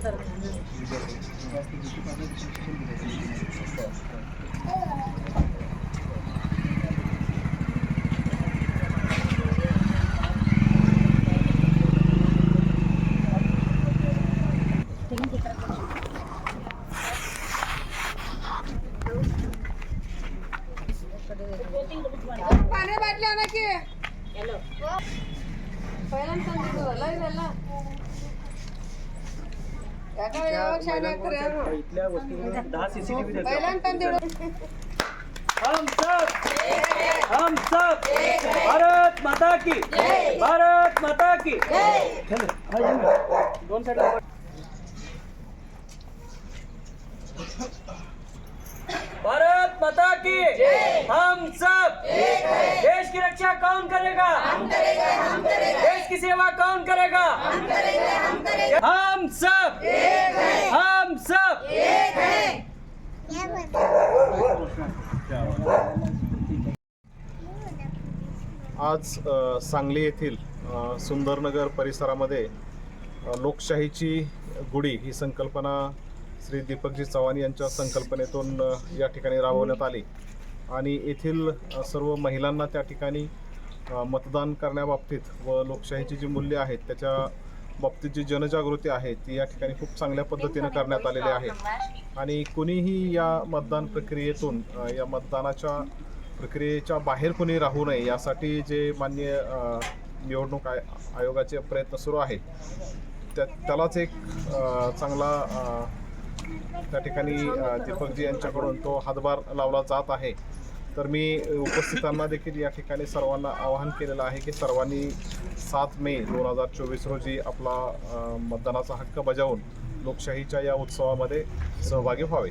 ¿Qué? ¿Qué? ¿Qué? ¿Qué? ¿Qué? ¿Qué? ¿Qué? ¿Qué? ¿Qué? ¿Qué? ¿Qué? हम सब हम सब भारत माता की. भारत माता की. दोन साइड भारत माता की. हम सब देश की रक्षा कौन करेगा? हम करेंगे हम करेंगे. सेवा कौन करेगा? हम करेंगे हम करेंगे। हम सब हम सब आज अ, सांगली येथील सुंदरनगर परिसरामध्ये लोकशाहीची गुढी ही संकल्पना श्री दीपकजी चव्हाण यांच्या संकल्पनेतून या ठिकाणी राबवण्यात आली. आणि येथील सर्व महिलांना त्या ठिकाणी मतदान करण्याबाबतीत व लोकशाहीची जी मूल्य आहेत त्याच्या बाबतीत जी जनजागृती आहे ती या ठिकाणी खूप चांगल्या पद्धतीनं करण्यात आलेली आहे. आणि कुणीही या मतदान प्रक्रियेतून या मतदानाच्या प्रक्रियेच्या बाहेर कोणी राहू नये यासाठी जे मान्य निवडणूक आय आयोगाचे प्रयत्न सुरू आहेत त्या त्यालाच एक चांगला त्या ठिकाणी दीपकजी यांच्याकडून तो हातभार लावला जात आहे. तर मी उपस्थितांना देखील या ठिकाणी सर्वांना आवाहन केलेलं आहे की सर्वांनी सात मे दोन हजार चोवीस रोजी आपला मतदानाचा हक्क बजावून लोकशाहीच्या या उत्सवामध्ये सहभागी व्हावे.